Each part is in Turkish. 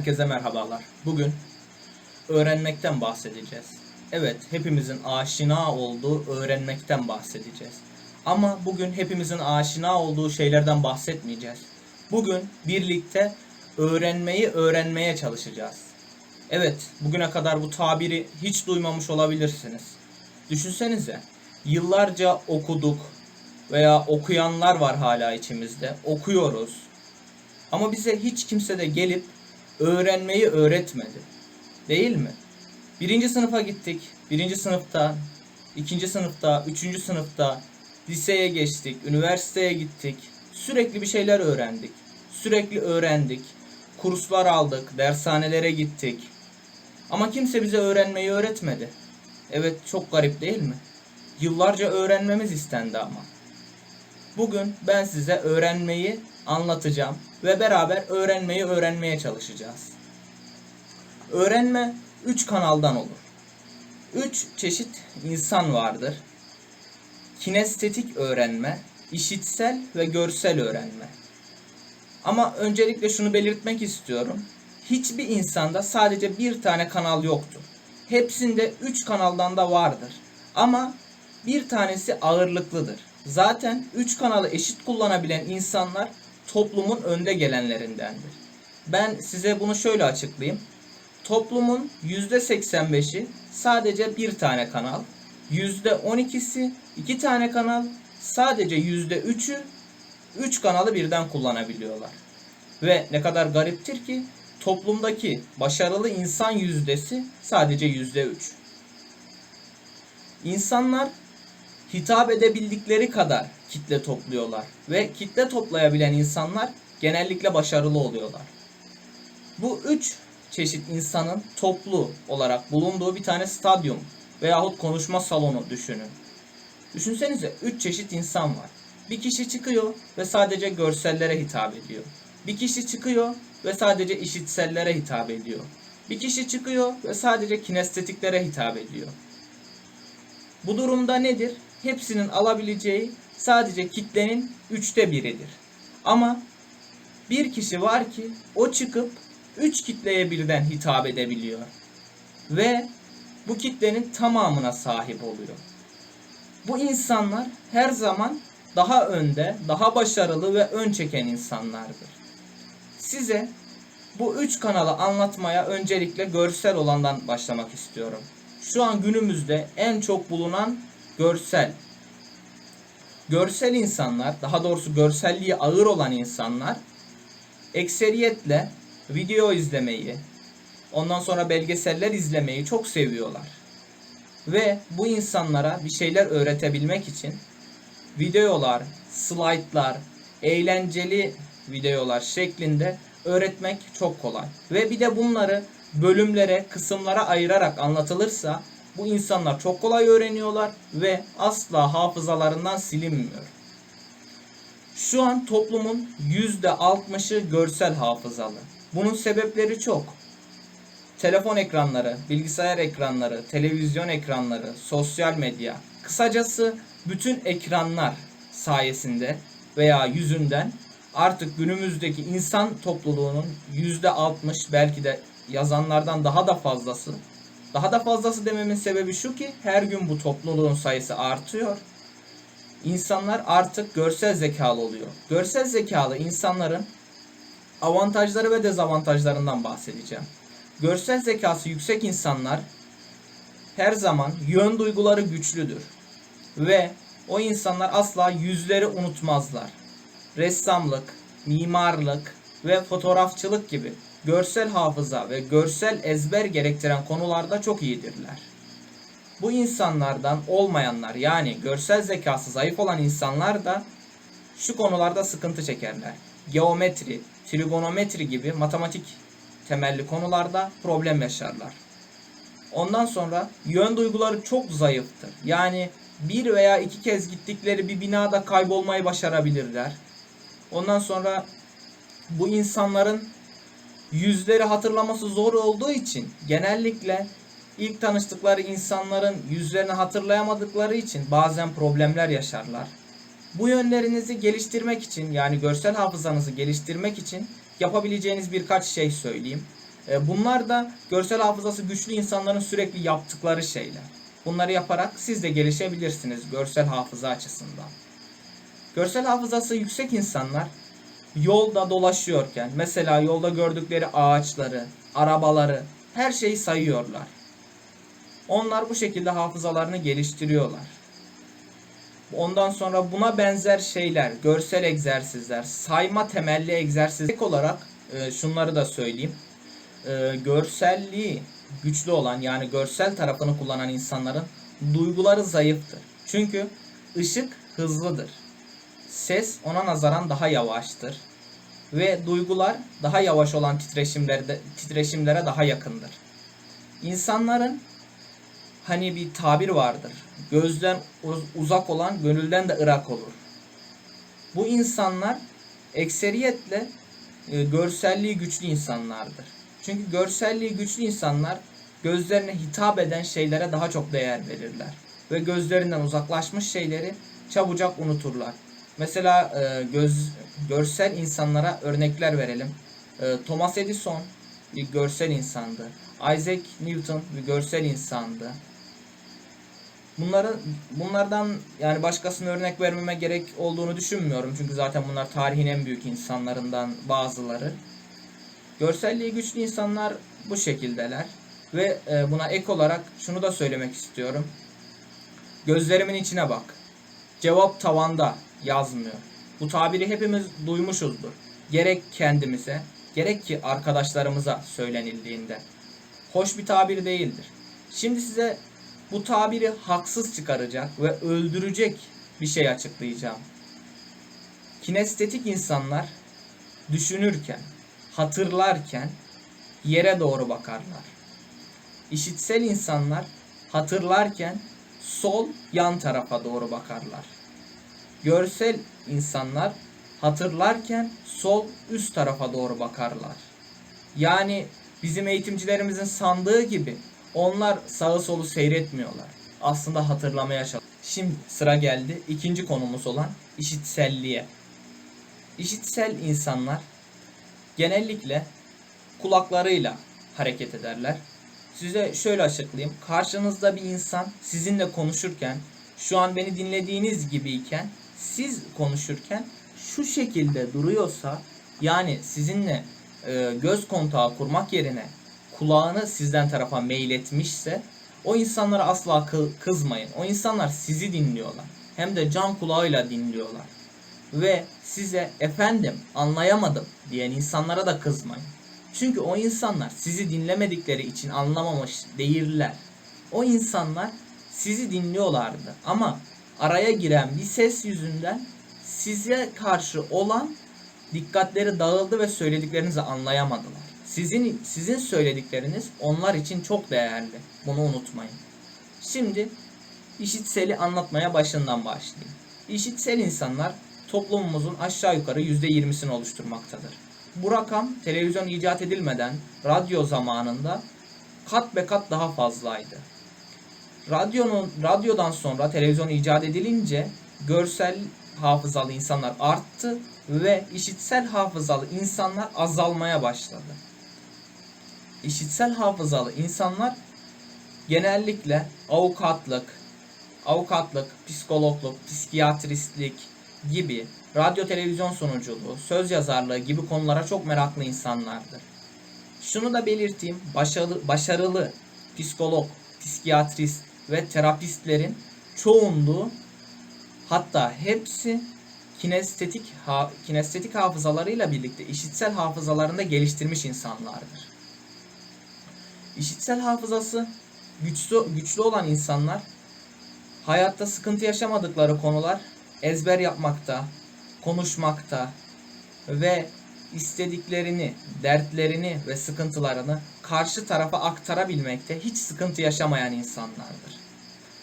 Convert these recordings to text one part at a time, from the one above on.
Herkese merhabalar. Bugün öğrenmekten bahsedeceğiz. Evet, hepimizin aşina olduğu öğrenmekten bahsedeceğiz. Ama bugün hepimizin aşina olduğu şeylerden bahsetmeyeceğiz. Bugün birlikte öğrenmeyi öğrenmeye çalışacağız. Evet, bugüne kadar bu tabiri hiç duymamış olabilirsiniz. Düşünsenize, yıllarca okuduk veya okuyanlar var hala içimizde. Okuyoruz, ama bize hiç kimse de gelip öğrenmeyi öğretmedi. Değil mi? Birinci sınıfa gittik. Birinci sınıfta, ikinci sınıfta, üçüncü sınıfta, liseye geçtik, üniversiteye gittik. Sürekli bir şeyler öğrendik. Sürekli öğrendik. Kurslar aldık, dershanelere gittik. Ama kimse bize öğrenmeyi öğretmedi. Evet, çok garip değil mi? Yıllarca öğrenmemiz istendi ama. Bugün ben size öğrenmeyi anlatacağım ve beraber öğrenmeyi öğrenmeye çalışacağız. Öğrenme 3 kanaldan olur. 3 çeşit insan vardır. Kinestetik öğrenme, işitsel ve görsel öğrenme. Ama öncelikle şunu belirtmek istiyorum. Hiçbir insanda sadece bir tane kanal yoktur. Hepsinde 3 kanaldan da vardır. Ama bir tanesi ağırlıklıdır. Zaten 3 kanalı eşit kullanabilen insanlar toplumun önde gelenlerindendir. Ben size bunu şöyle açıklayayım. Toplumun %85'i sadece bir tane kanal, %12'si iki tane kanal, sadece %3'ü 3 kanalı birden kullanabiliyorlar. Ve ne kadar gariptir ki toplumdaki başarılı insan yüzdesi sadece %3. İnsanlar hitap edebildikleri kadar kitle topluyorlar ve kitle toplayabilen insanlar genellikle başarılı oluyorlar. Bu üç çeşit insanın toplu olarak bulunduğu bir tane stadyum veyahut konuşma salonu düşünün. Düşünsenize üç çeşit insan var. Bir kişi çıkıyor ve sadece görsellere hitap ediyor. Bir kişi çıkıyor ve sadece işitsellere hitap ediyor. Bir kişi çıkıyor ve sadece kinestetiklere hitap ediyor. Bu durumda nedir? Hepsinin alabileceği sadece kitlenin üçte biridir. Ama bir kişi var ki o çıkıp üç kitleye birden hitap edebiliyor. Ve bu kitlenin tamamına sahip oluyor. Bu insanlar her zaman daha önde, daha başarılı ve ön çeken insanlardır. Size bu üç kanalı anlatmaya öncelikle görsel olandan başlamak istiyorum. Şu an günümüzde en çok bulunan görsel. Görsel insanlar, daha doğrusu görselliği ağır olan insanlar ekseriyetle video izlemeyi, ondan sonra belgeseller izlemeyi çok seviyorlar. Ve bu insanlara bir şeyler öğretebilmek için videolar, slaytlar, eğlenceli videolar şeklinde öğretmek çok kolay. Ve bir de bunları bölümlere, kısımlara ayırarak anlatılırsa bu insanlar çok kolay öğreniyorlar ve asla hafızalarından silinmiyor. Şu an toplumun %60'ı görsel hafızalı. Bunun sebepleri çok. Telefon ekranları, bilgisayar ekranları, televizyon ekranları, sosyal medya, kısacası bütün ekranlar sayesinde veya yüzünden artık günümüzdeki insan topluluğunun %60 belki de yazanlardan daha da fazlası. Daha da fazlası dememin sebebi şu ki her gün bu topluluğun sayısı artıyor. İnsanlar artık görsel zekalı oluyor. Görsel zekalı insanların avantajları ve dezavantajlarından bahsedeceğim. Görsel zekası yüksek insanlar her zaman yön duyguları güçlüdür. Ve o insanlar asla yüzleri unutmazlar. Ressamlık, mimarlık ve fotoğrafçılık gibi görsel hafıza ve görsel ezber gerektiren konularda çok iyidirler. Bu insanlardan olmayanlar yani görsel zekası zayıf olan insanlar da şu konularda sıkıntı çekerler. Geometri, trigonometri gibi matematik temelli konularda problem yaşarlar. Ondan sonra yön duyguları çok zayıftır. Yani bir veya iki kez gittikleri bir binada kaybolmayı başarabilirler. Ondan sonra bu insanların yüzleri hatırlaması zor olduğu için genellikle ilk tanıştıkları insanların yüzlerini hatırlayamadıkları için bazen problemler yaşarlar. Bu yönlerinizi geliştirmek için yani görsel hafızanızı geliştirmek için yapabileceğiniz birkaç şey söyleyeyim. E, bunlar da görsel hafızası güçlü insanların sürekli yaptıkları şeyler. Bunları yaparak siz de gelişebilirsiniz görsel hafıza açısından. Görsel hafızası yüksek insanlar yolda dolaşıyorken mesela yolda gördükleri ağaçları, arabaları, her şeyi sayıyorlar. Onlar bu şekilde hafızalarını geliştiriyorlar. Ondan sonra buna benzer şeyler, görsel egzersizler, sayma temelli egzersizler Ek olarak e, şunları da söyleyeyim. E, görselliği güçlü olan yani görsel tarafını kullanan insanların duyguları zayıftır. Çünkü ışık hızlıdır. Ses ona nazaran daha yavaştır ve duygular daha yavaş olan titreşimlerde titreşimlere daha yakındır. İnsanların hani bir tabir vardır. Gözden uz- uzak olan gönülden de ırak olur. Bu insanlar ekseriyetle e, görselliği güçlü insanlardır. Çünkü görselliği güçlü insanlar gözlerine hitap eden şeylere daha çok değer verirler ve gözlerinden uzaklaşmış şeyleri çabucak unuturlar. Mesela e, göz görsel insanlara örnekler verelim. E, Thomas Edison bir görsel insandı. Isaac Newton bir görsel insandı. Bunların bunlardan yani başkasına örnek vermeme gerek olduğunu düşünmüyorum. Çünkü zaten bunlar tarihin en büyük insanlarından bazıları. Görselliği güçlü insanlar bu şekildeler. Ve e, buna ek olarak şunu da söylemek istiyorum. Gözlerimin içine bak. Cevap tavanda yazmıyor. Bu tabiri hepimiz duymuşuzdur. Gerek kendimize, gerek ki arkadaşlarımıza söylenildiğinde. Hoş bir tabir değildir. Şimdi size bu tabiri haksız çıkaracak ve öldürecek bir şey açıklayacağım. Kinestetik insanlar düşünürken, hatırlarken yere doğru bakarlar. İşitsel insanlar hatırlarken sol yan tarafa doğru bakarlar. Görsel insanlar hatırlarken sol üst tarafa doğru bakarlar. Yani bizim eğitimcilerimizin sandığı gibi onlar sağı solu seyretmiyorlar. Aslında hatırlamaya çalışıyorlar. Şimdi sıra geldi ikinci konumuz olan işitselliğe. İşitsel insanlar genellikle kulaklarıyla hareket ederler. Size şöyle açıklayayım. Karşınızda bir insan sizinle konuşurken şu an beni dinlediğiniz gibiyken siz konuşurken şu şekilde duruyorsa yani sizinle e, göz kontağı kurmak yerine kulağını sizden tarafa meyletmişse o insanlara asla kı- kızmayın. O insanlar sizi dinliyorlar. Hem de can kulağıyla dinliyorlar. Ve size efendim anlayamadım diyen insanlara da kızmayın. Çünkü o insanlar sizi dinlemedikleri için anlamamış değiller. O insanlar sizi dinliyorlardı ama araya giren bir ses yüzünden size karşı olan dikkatleri dağıldı ve söylediklerinizi anlayamadılar. Sizin sizin söyledikleriniz onlar için çok değerli. Bunu unutmayın. Şimdi işitseli anlatmaya başından başlayayım. İşitsel insanlar toplumumuzun aşağı yukarı %20'sini oluşturmaktadır. Bu rakam televizyon icat edilmeden radyo zamanında kat be kat daha fazlaydı. Radyonun radyodan sonra televizyon icat edilince görsel hafızalı insanlar arttı ve işitsel hafızalı insanlar azalmaya başladı. İşitsel hafızalı insanlar genellikle avukatlık, avukatlık, psikologluk, psikiyatristlik gibi radyo televizyon sunuculuğu, söz yazarlığı gibi konulara çok meraklı insanlardır. Şunu da belirteyim, başarılı, başarılı psikolog, psikiyatrist ve terapistlerin çoğunluğu hatta hepsi kinestetik ha, kinestetik hafızalarıyla birlikte işitsel hafızalarını da geliştirmiş insanlardır. İşitsel hafızası güçlü güçlü olan insanlar hayatta sıkıntı yaşamadıkları konular ezber yapmakta, konuşmakta ve istediklerini, dertlerini ve sıkıntılarını karşı tarafa aktarabilmekte hiç sıkıntı yaşamayan insanlardır.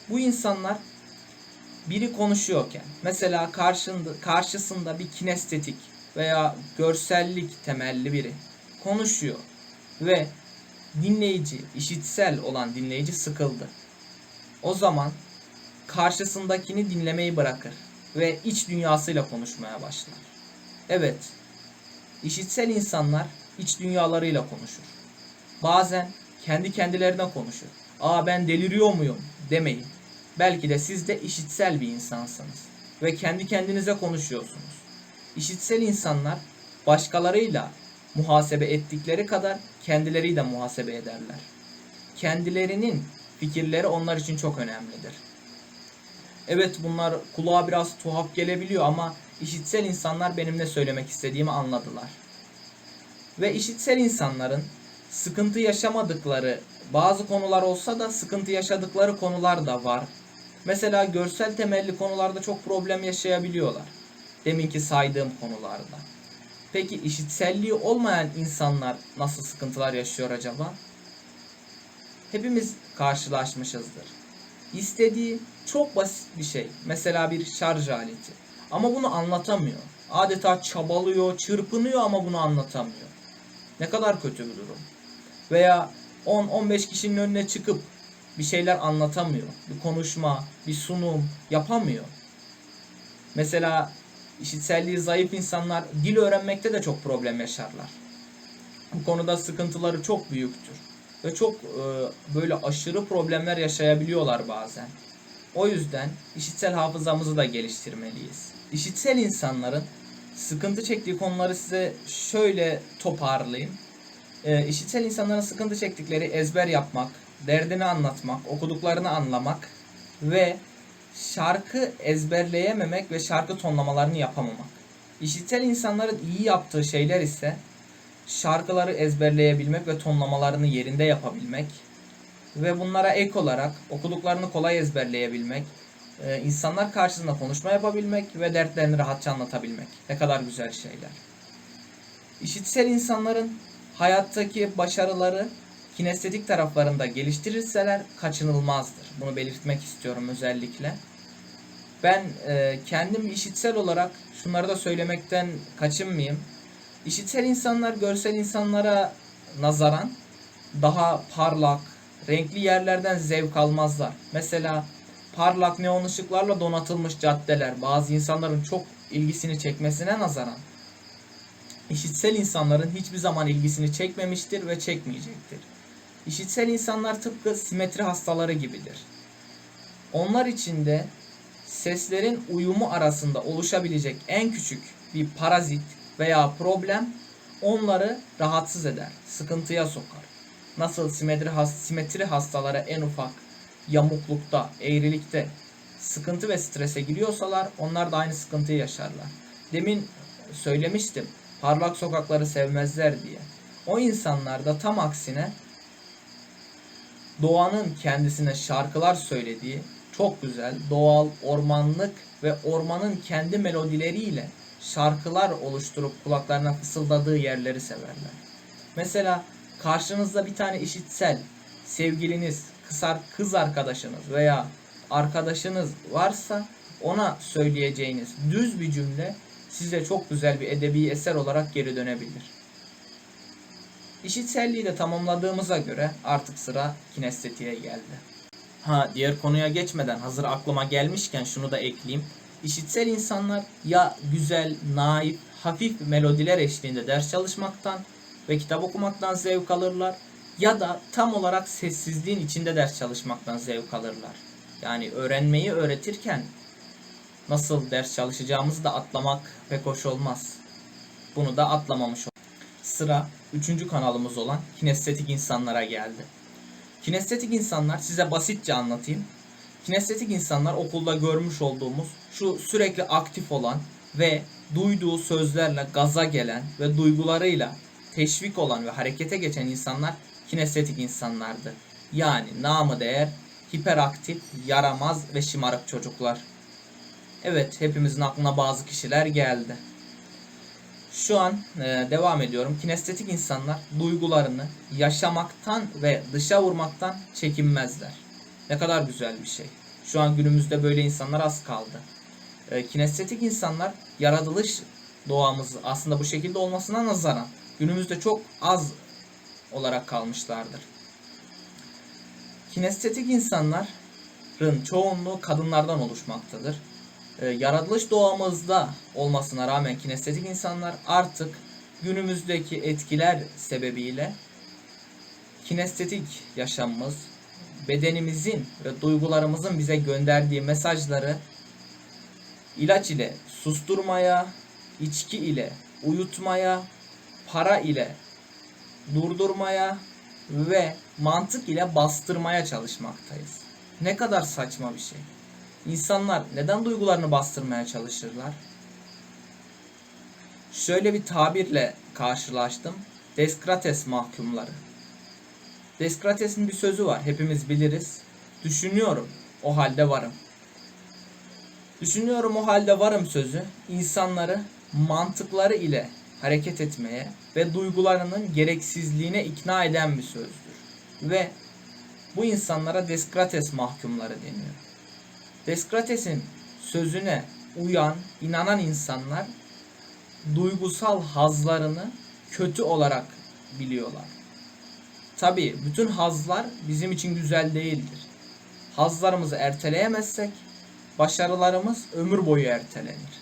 Bu insanlar biri konuşuyorken mesela karşında, karşısında bir kinestetik veya görsellik temelli biri konuşuyor ve dinleyici, işitsel olan dinleyici sıkıldı. O zaman karşısındakini dinlemeyi bırakır ve iç dünyasıyla konuşmaya başlar. Evet, işitsel insanlar iç dünyalarıyla konuşur. bazen kendi kendilerine konuşur. Aa ben deliriyor muyum demeyin. Belki de siz de işitsel bir insansınız ve kendi kendinize konuşuyorsunuz. İşitsel insanlar başkalarıyla muhasebe ettikleri kadar kendileriyle muhasebe ederler. Kendilerinin fikirleri onlar için çok önemlidir. Evet bunlar kulağa biraz tuhaf gelebiliyor ama işitsel insanlar benim ne söylemek istediğimi anladılar. Ve işitsel insanların sıkıntı yaşamadıkları bazı konular olsa da sıkıntı yaşadıkları konular da var. Mesela görsel temelli konularda çok problem yaşayabiliyorlar. Deminki saydığım konularda. Peki işitselliği olmayan insanlar nasıl sıkıntılar yaşıyor acaba? Hepimiz karşılaşmışızdır. İstediği çok basit bir şey. Mesela bir şarj aleti. Ama bunu anlatamıyor. Adeta çabalıyor, çırpınıyor ama bunu anlatamıyor. Ne kadar kötü bir durum. Veya 10-15 kişinin önüne çıkıp bir şeyler anlatamıyor. Bir konuşma, bir sunum yapamıyor. Mesela işitselliği zayıf insanlar dil öğrenmekte de çok problem yaşarlar. Bu konuda sıkıntıları çok büyüktür. Ve çok e, böyle aşırı problemler yaşayabiliyorlar bazen. O yüzden işitsel hafızamızı da geliştirmeliyiz. İşitsel insanların sıkıntı çektiği konuları size şöyle toparlayayım. E, işitsel insanların sıkıntı çektikleri ezber yapmak, derdini anlatmak, okuduklarını anlamak ve şarkı ezberleyememek ve şarkı tonlamalarını yapamamak. İşitsel insanların iyi yaptığı şeyler ise şarkıları ezberleyebilmek ve tonlamalarını yerinde yapabilmek ve bunlara ek olarak okuduklarını kolay ezberleyebilmek, e, insanlar karşısında konuşma yapabilmek ve dertlerini rahatça anlatabilmek. Ne kadar güzel şeyler. İşitsel insanların hayattaki başarıları kinestetik taraflarında geliştirirseler kaçınılmazdır. Bunu belirtmek istiyorum özellikle. Ben e, kendim işitsel olarak şunları da söylemekten kaçınmayayım. İşitsel insanlar görsel insanlara nazaran daha parlak, renkli yerlerden zevk almazlar. Mesela parlak neon ışıklarla donatılmış caddeler bazı insanların çok ilgisini çekmesine nazaran işitsel insanların hiçbir zaman ilgisini çekmemiştir ve çekmeyecektir. İşitsel insanlar tıpkı simetri hastaları gibidir. Onlar için de seslerin uyumu arasında oluşabilecek en küçük bir parazit veya problem onları rahatsız eder, sıkıntıya sokar. Nasıl simetri, has simetri hastalara en ufak yamuklukta, eğrilikte sıkıntı ve strese giriyorsalar onlar da aynı sıkıntıyı yaşarlar. Demin söylemiştim parlak sokakları sevmezler diye. O insanlar da tam aksine doğanın kendisine şarkılar söylediği çok güzel, doğal, ormanlık ve ormanın kendi melodileriyle şarkılar oluşturup kulaklarına fısıldadığı yerleri severler. Mesela karşınızda bir tane işitsel sevgiliniz, kısar kız arkadaşınız veya arkadaşınız varsa ona söyleyeceğiniz düz bir cümle size çok güzel bir edebi eser olarak geri dönebilir. İşitselliği de tamamladığımıza göre artık sıra kinestetiğe geldi. Ha diğer konuya geçmeden hazır aklıma gelmişken şunu da ekleyeyim. İşitsel insanlar ya güzel, naif, hafif melodiler eşliğinde ders çalışmaktan ve kitap okumaktan zevk alırlar ya da tam olarak sessizliğin içinde ders çalışmaktan zevk alırlar. Yani öğrenmeyi öğretirken nasıl ders çalışacağımızı da atlamak pek hoş olmaz. Bunu da atlamamış. Sıra 3. kanalımız olan kinestetik insanlara geldi. Kinestetik insanlar size basitçe anlatayım. Kinestetik insanlar okulda görmüş olduğumuz şu sürekli aktif olan ve duyduğu sözlerle gaza gelen ve duygularıyla teşvik olan ve harekete geçen insanlar kinestetik insanlardı. Yani namı değer hiperaktif, yaramaz ve şımarık çocuklar. Evet, hepimizin aklına bazı kişiler geldi. Şu an e, devam ediyorum. Kinestetik insanlar duygularını yaşamaktan ve dışa vurmaktan çekinmezler. Ne kadar güzel bir şey. Şu an günümüzde böyle insanlar az kaldı. E, kinestetik insanlar yaratılış doğamız aslında bu şekilde olmasına nazaran günümüzde çok az olarak kalmışlardır. Kinestetik insanların çoğunluğu kadınlardan oluşmaktadır e, yaratılış doğamızda olmasına rağmen kinestetik insanlar artık günümüzdeki etkiler sebebiyle kinestetik yaşamımız, bedenimizin ve duygularımızın bize gönderdiği mesajları ilaç ile susturmaya, içki ile uyutmaya, para ile durdurmaya ve mantık ile bastırmaya çalışmaktayız. Ne kadar saçma bir şey. İnsanlar neden duygularını bastırmaya çalışırlar? Şöyle bir tabirle karşılaştım. Deskrates mahkumları. Deskrates'in bir sözü var. Hepimiz biliriz. Düşünüyorum. O halde varım. Düşünüyorum o halde varım sözü insanları mantıkları ile hareket etmeye ve duygularının gereksizliğine ikna eden bir sözdür. Ve bu insanlara Deskrates mahkumları deniyor. Deskrates'in sözüne uyan, inanan insanlar duygusal hazlarını kötü olarak biliyorlar. Tabi bütün hazlar bizim için güzel değildir. Hazlarımızı erteleyemezsek başarılarımız ömür boyu ertelenir.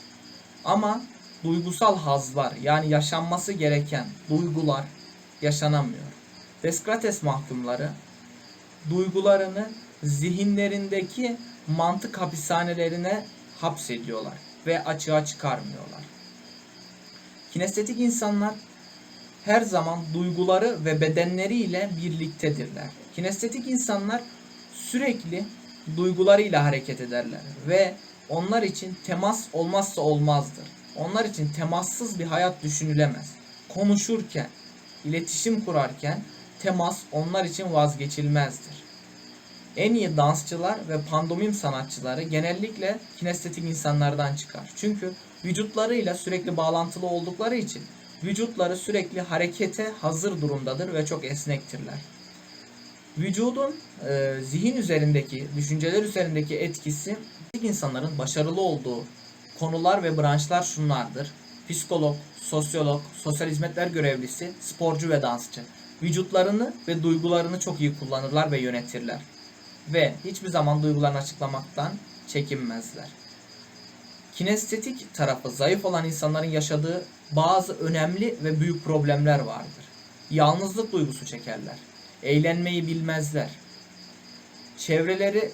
Ama duygusal hazlar yani yaşanması gereken duygular yaşanamıyor. Deskrates mahkumları duygularını zihinlerindeki mantık hapishanelerine hapsediyorlar ve açığa çıkarmıyorlar. Kinestetik insanlar her zaman duyguları ve bedenleriyle birliktedirler. Kinestetik insanlar sürekli duygularıyla hareket ederler ve onlar için temas olmazsa olmazdır. Onlar için temassız bir hayat düşünülemez. Konuşurken, iletişim kurarken temas onlar için vazgeçilmezdir. En iyi dansçılar ve pandomim sanatçıları genellikle kinestetik insanlardan çıkar. Çünkü vücutlarıyla sürekli bağlantılı oldukları için vücutları sürekli harekete hazır durumdadır ve çok esnektirler. Vücudun e, zihin üzerindeki, düşünceler üzerindeki etkisi insanların başarılı olduğu konular ve branşlar şunlardır. Psikolog, sosyolog, sosyal hizmetler görevlisi, sporcu ve dansçı. Vücutlarını ve duygularını çok iyi kullanırlar ve yönetirler. Ve hiçbir zaman duygularını açıklamaktan çekinmezler. Kinestetik tarafı zayıf olan insanların yaşadığı bazı önemli ve büyük problemler vardır. Yalnızlık duygusu çekerler. Eğlenmeyi bilmezler. Çevreleri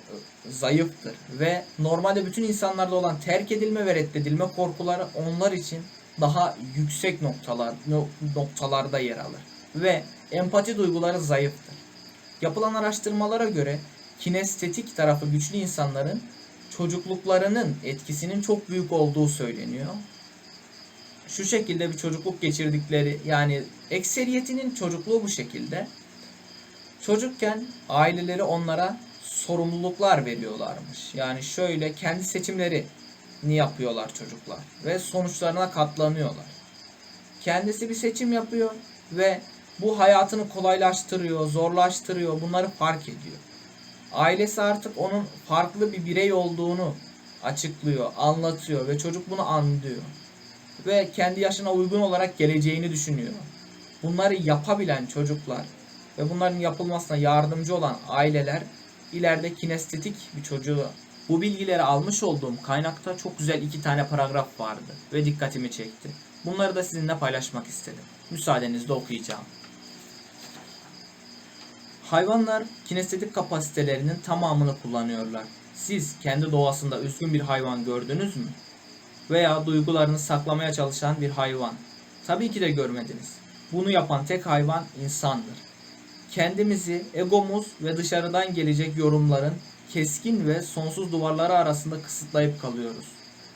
zayıftır ve normalde bütün insanlarda olan terk edilme ve reddedilme korkuları onlar için daha yüksek noktalar noktalarda yer alır ve empati duyguları zayıftır. Yapılan araştırmalara göre kinestetik tarafı güçlü insanların çocukluklarının etkisinin çok büyük olduğu söyleniyor. Şu şekilde bir çocukluk geçirdikleri yani ekseriyetinin çocukluğu bu şekilde. Çocukken aileleri onlara sorumluluklar veriyorlarmış. Yani şöyle kendi seçimlerini yapıyorlar çocuklar ve sonuçlarına katlanıyorlar. Kendisi bir seçim yapıyor ve bu hayatını kolaylaştırıyor, zorlaştırıyor. Bunları fark ediyor. Ailesi artık onun farklı bir birey olduğunu açıklıyor, anlatıyor ve çocuk bunu anlıyor. Ve kendi yaşına uygun olarak geleceğini düşünüyor. Bunları yapabilen çocuklar ve bunların yapılmasına yardımcı olan aileler ileride kinestetik bir çocuğu bu bilgileri almış olduğum kaynakta çok güzel iki tane paragraf vardı ve dikkatimi çekti. Bunları da sizinle paylaşmak istedim. Müsaadenizle okuyacağım. Hayvanlar kinestetik kapasitelerinin tamamını kullanıyorlar. Siz kendi doğasında üzgün bir hayvan gördünüz mü? Veya duygularını saklamaya çalışan bir hayvan. Tabii ki de görmediniz. Bunu yapan tek hayvan insandır. Kendimizi egomuz ve dışarıdan gelecek yorumların keskin ve sonsuz duvarları arasında kısıtlayıp kalıyoruz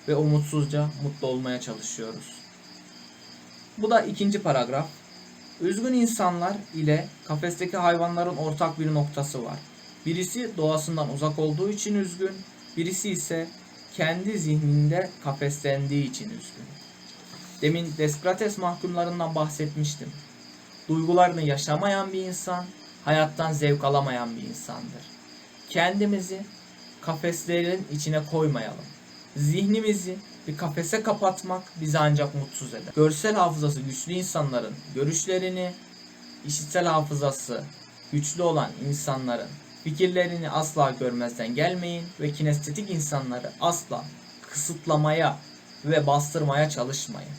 ve umutsuzca mutlu olmaya çalışıyoruz. Bu da ikinci paragraf. Üzgün insanlar ile kafesteki hayvanların ortak bir noktası var. Birisi doğasından uzak olduğu için üzgün, birisi ise kendi zihninde kafeslendiği için üzgün. Demin Deskrates mahkumlarından bahsetmiştim. Duygularını yaşamayan bir insan, hayattan zevk alamayan bir insandır. Kendimizi kafeslerin içine koymayalım. Zihnimizi bir kafese kapatmak bizi ancak mutsuz eder. Görsel hafızası güçlü insanların görüşlerini, işitsel hafızası güçlü olan insanların fikirlerini asla görmezden gelmeyin ve kinestetik insanları asla kısıtlamaya ve bastırmaya çalışmayın.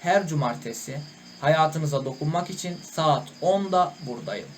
Her cumartesi hayatınıza dokunmak için saat 10'da buradayım.